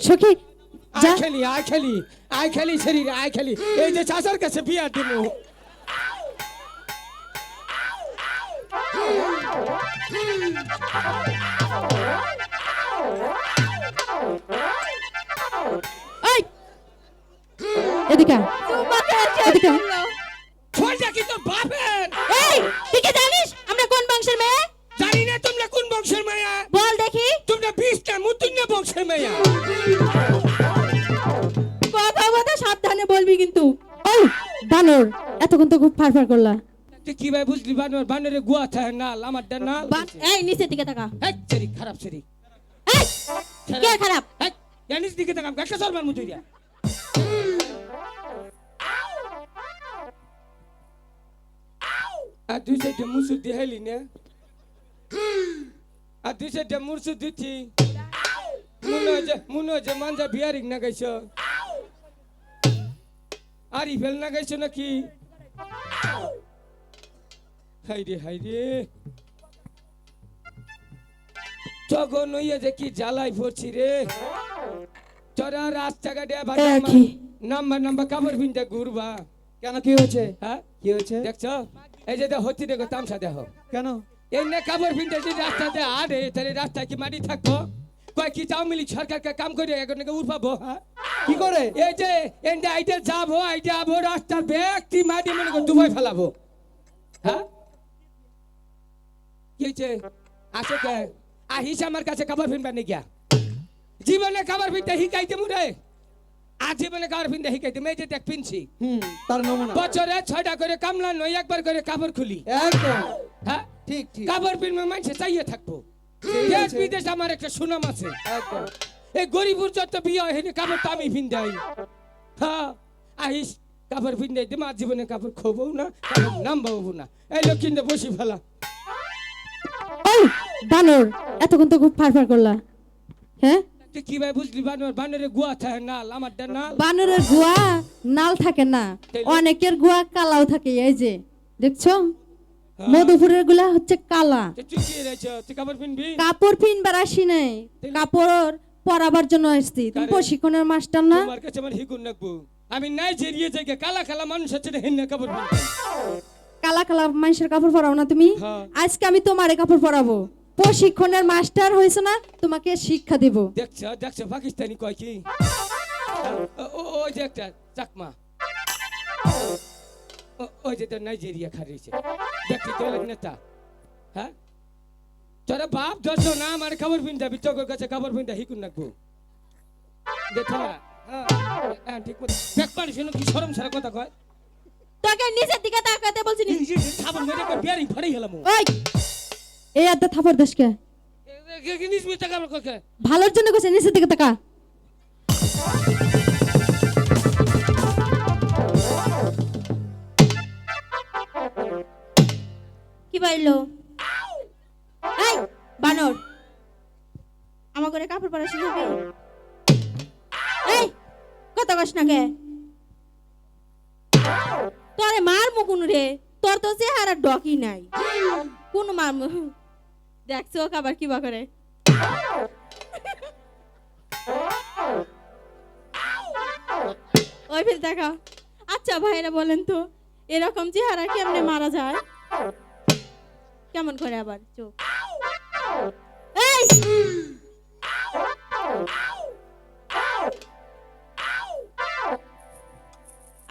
সখী যা আয় খেলি আয় খেলি আয় খেলি শরীর আয় খেলি এই যে চাচার কাছে বিয়া দিব এই এদিকে আয়, তোমাকে এসে এদিকে আয়। বলল। ফলটা কি তোর বাপের এই তুই কি জানিস মায়া কথা কথা সাবধানে বলবি কিন্তু। ওই বানর এতক্ষণ তো খুব ফারফার করলা। তুই কি ভাই বুঝলি বানর বানরে গুয়া থাকে নাল আমার ডা নাল? এই নিচের দিকে তাকা। এই সেরি খারাপ এই কে খারাপ? এই জানিস দিকে তাকাম একটা সরবার মুতুই দিয়া আর দুই সাইডে মুসু দিহাইলি না। আর দুই সাইডে মুরসু দিচ্ছি মনে হয় যে মনে হয় মাঞ্জা বিয়ারিং না আর না গাইছ নাকি? হাই রে হাই রে তখন হইয়া যে কি জ্বালাই পড়ছি রে। তোরা রাস্তাঘাটে আবার। নাম্বার নাম্বার কাপড় পিনতে ঘুরবা। কেন কি হয়েছে? হ্যাঁ? কি হয়েছে? দেখছ? এই যে হতি দেখো তামসা দেখো। কেন? এই নে কাপড় পিনতে যদি রাস্তাতে আরে তাহলে রাস্তায় কি মাটি থাকব? কয় কি আওয়ামী লীগ সরকারকে কাম করে এখন নাকি উঠবাবো হ্যাঁ? কি করে? এই যে এন্ডে আইতে যাব আইতে যাব রাস্তার ব্যক্তি মাটি মনে করে ডুবাই ফেলাবো। হ্যাঁ? কি হয়েছে? আসে কে? আহিস আমার কাছে কাপড় ফিনবা নি গিয়া জীবনে কাপড় ফিনতে শিকাইতে মুরে আর জীবনে কাপড় ফিনতে শিকাইতে এই যে দেখ পিনছি হুম তার নমুনা। বছরে ছয়টা করে কামলা নয় একবার করে কাপড় খুলি। একদম। হ্যাঁ? ঠিক ঠিক। কাপড় পিনবে মানুষে চাইয়ে থাকব। দেশ বিদেশ আমার একটা সুনাম আছে। এই গরিবুর যত বিয়ে হয় হেনে কাপড় তো আমি হ্যাঁ আহিস কাপড় দিমা জীবনে কাপড় খোবও না কাপড় নাম পাবো না। এই বসি ফেলা। বানর এতক্ষণ তো খুব ফারফার করলা। হ্যাঁ? তুই কি ভাই বুঝলি বানর? বানরে গুয়া থাকে নাল আমার নাল। বানরের গুয়া নাল থাকে না। অনেকের গুয়া কালাও থাকে এই যে। দেখছ? মধুপুরেরগুলা হচ্ছে কালা। কাপড় পিনবার আসি নাই। কাপড় পরাবার জন্য আসছি। তুমি প্রশিক্ষণের মাস্টার না? তোমার কাছে আমার হিগুন রাখব। আমি নাই জেরিয়ে যাই কালা কালা মানুষ আছে হেনে কাপড় কালা কালা মানুষের কাপড় পরাও না তুমি? হ্যাঁ। আজকে আমি তোমারে কাপড় পরাবো। প্রশিক্ষণের মাস্টার হয়েছে না? তোমাকে শিক্ষা দেব। দেখছ দেখছ পাকিস্তানি কয় কি? ও- ও- ওই যে একটা চাকমা। ওই যে নাইজেরিয়া খারিয়েছে দেখছি দলের নেতা হ্যাঁ? তোরা বাপ ধরছ না আমার খবর পিন যাবি। চোখের কাছে খবর পিন হিকুন রাখব দেখো হ্যাঁ, হ্যাঁ, ঠিক মতো। পানি শুনো কি সারা কথা কয়। তোকে নিচের দিকে তাকাতে বলছি নি। খাবার মেরে করে বিয়ারিং ফাড়াই ওই এই আদা থাপড় দেশকে আমার ককে ভালোর জন্য কইছে নিচের দিকে তাকা। কি পাইলো এই, বানর। আমার করে কাপড় পরা শিখাবি এই কত কস না কে? তোরে মার মুকুন রে। তোর তো চেহারা ডকি নাই। কোন মার দেখছ আবার কি বা করে? ওই ফির দেখা। আচ্ছা ভাইরা বলেন তো, এরকম চেহারা কেমনে মারা যায়? কেমন করে আবার? চোখ এই!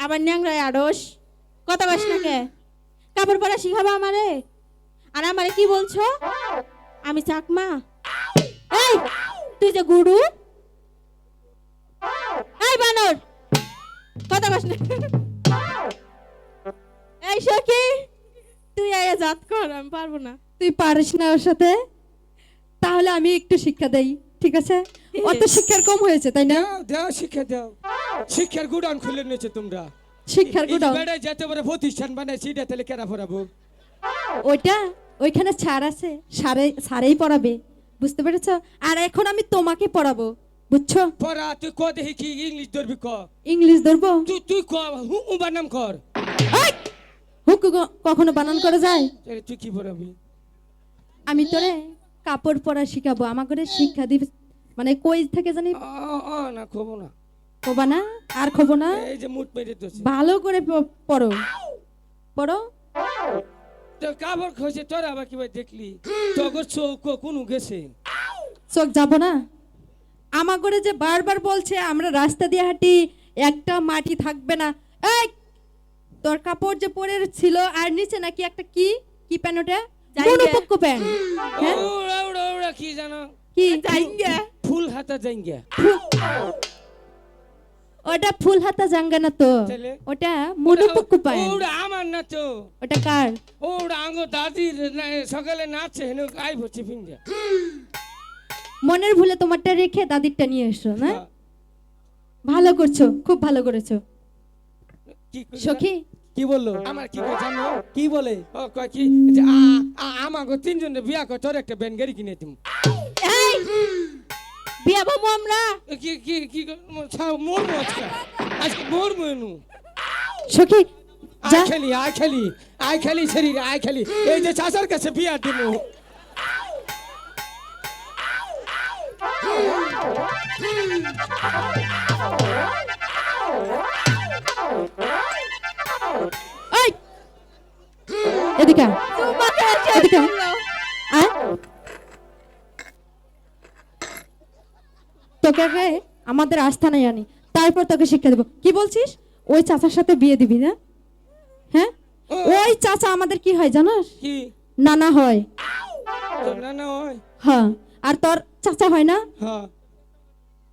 আবার ন্যাংরায় আড়স। কত বাস না কে? কাপড় পরা শিখাবা আমারে? আর আমারে কি বলছো? আমি চাকমা। এই তুই যে গুরু এই বানর! কত বাস না। এই সখী! জাত কর আমি পারব না। তুই পারিস না ওর সাথে? তাহলে আমি একটু শিক্ষা দেই ঠিক আছে? অত শিক্ষার কম হয়েছে তাই না? দাও শিক্ষা দাও। শিক্ষার গুডাউন খুলে নিয়েছো তোমরা। শিক্ষার গোডাউন। বেড়ায় যেতে পারে প্রতিষ্ঠান বানায় সেটা তাহলে কেনা পড়াবো? ওইটা ওইখানে ছাড় আছে সারে সারেই পড়াবে বুঝতে পেরেছ? আর এখন আমি তোমাকে পড়াবো বুঝছ? পড়া তুই ক দেখি কি ইংলিশ ধরবি ক? ইংলিশ ধরবো? তুই তুই ক হু উবার নাম কর! কখনো বানান করা যায়? তুই কি পড়াবি? আমি তোরে কাপড় পরা শিখাবো আমার করে শিক্ষা দিবি। মানে কই থেকে জানি? না খবো না। খোবা না? আর খোবো না? এই যে মুট মেরে দোষে ভালো করে পড়ো। পড়ো। তো কাবর খসে তোর আবার কি দেখলি? চোখ কোনো গেছে। চোখ যাব না? আমার করে যে বারবার বলছে আমরা রাস্তা দিয়ে হাঁটি একটা মাটি থাকবে না। এই তোর কাপড় যে পরে ছিল আর নিচে নাকি একটা কি? কি প্যান্ট ওটা? মনোপক্ষ প্যান্ট। হ্যাঁ? ওরা ওরা ওরা কি জানো? কি? জাইঙ্গা। ফুল হাতা যাইঙ্গা ওটা ফুল হাতা জাঙ্গা না তো? ওটা মনোপক্ষ ওরা আমার না তো। ওটা কার? ওরা আঙ্গো দাদির সকালে নাচে হেন আই ফিঙ্গা মনের ভুলে তোমারটা রেখে দাদিরটা নিয়ে এসো না? হ্যাঁ। ভালো করছ খুব ভালো করেছ? সখী কি বলল আমার কি কই জানো কি বলে ও কয় কি যে আ আ আমাগো তিনজনের বিয়া কর তোর একটা ব্যান গাড়ি কিনে দিম এই বিয়া বাবু আমরা কি কি কি ছাও মোর আজকে আজকে মোর মনু সখী আই খেলি আই খেলি আই খেলি শরীর আই খেলি এই যে চাচার কাছে বিয়া দিমু এই! এদিকে এদিকে। তোকে আগে আমাদের আস্থানায় আনি তারপর তোকে শিক্ষা দেবো। কি বলছিস? ওই চাচার সাথে বিয়ে দিবি না? হ্যাঁ? ওই চাচা আমাদের কি হয় জানোস? কি? নানা হয়। তোর হ্যাঁ? আর তোর চাচা হয় না? হ্যাঁ।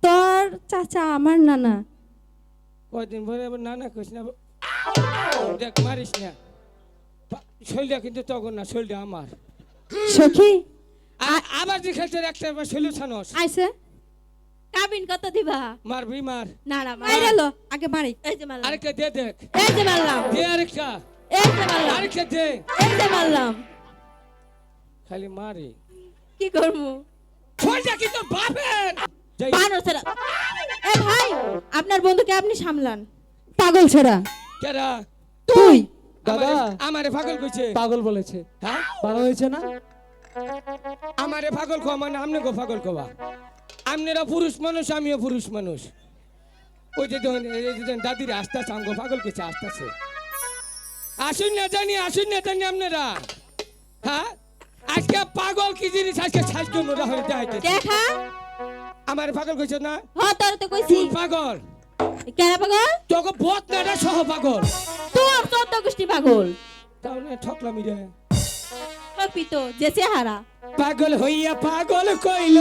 তোর চাচা আমার নানা। কয়দিন পরে আবার নানা কইস না দেখ মারিস না। শৈলটা কিন্তু তখন না শৈলটা আমার। সখী আবার যে খেলতে একটা বার শৈল ছানস। আইসে। কাবিন কত দিবা? মারবি মার। না না আগে মারি। এই যে মারলাম। আরেকটা দে দেখ। এই যে মারলাম। দে আরেকটা। এই যে মারলাম। আরেকটা দে। এই যে মারলাম। খালি মারে। কি করব? শৈলটা কিন্তু বাপের। বানর ছেড়া। এ ভাই আপনার বন্ধুকে আপনি সামলান। পাগল ছেড়া। কেরা তুই! দাদা! আমারে- পাগল কইছে। পাগল বলেছে। হ্যাঁ? ভালো হয়েছে না? আমারে পাগল কো মানে আমনে গো পাগল কবা আমনেরা পুরুষ মানুষ আমিও পুরুষ মানুষ। ওই যে দাদির আস্তে আস্তে আমগো পাগল কেছে আস্তে আস্তে আসুন না জানি আসুন না জানি আপনারা হ্যাঁ? আজকে পাগল কি জিনিস? আজকে সাজকে মোরা হয়ে দেখা। আমার পাগল কইছ না? হ তোর তো কইছি। পাগল। কেন পাগল? তোকে বত না সহ পাগল। তোর চোদ্দ গোষ্ঠী পাগল। তাহলে ঠকলামি রে কপি তো যে চেহারা পাগল হইয়া পাগল কইল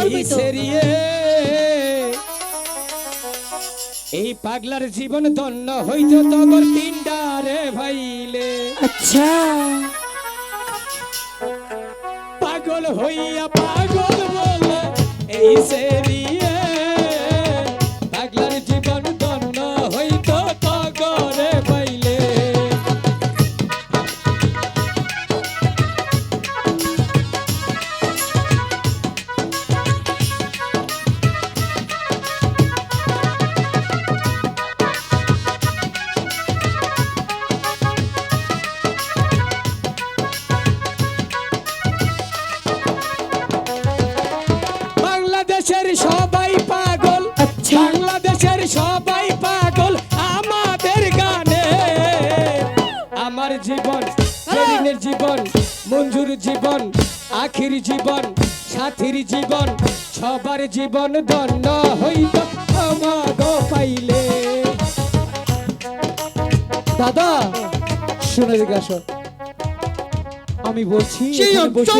এই সেরিয়ে এই পাগলার জীবন ধন্য হইত তগর তিনডারে ভাইলে। আচ্ছা। পাগল হইয়া পাগল বলে এই সেরিয়ে সবাই পাগল আমাদের গানে আমার জীবন সেদিনের জীবন মঞ্জুর জীবন আখির জীবন সাথীর জীবন সবার জীবন দণ্ড হইত আমাগ পাইলে দাদা শুনে দিকে আসো আমি বলছি বসে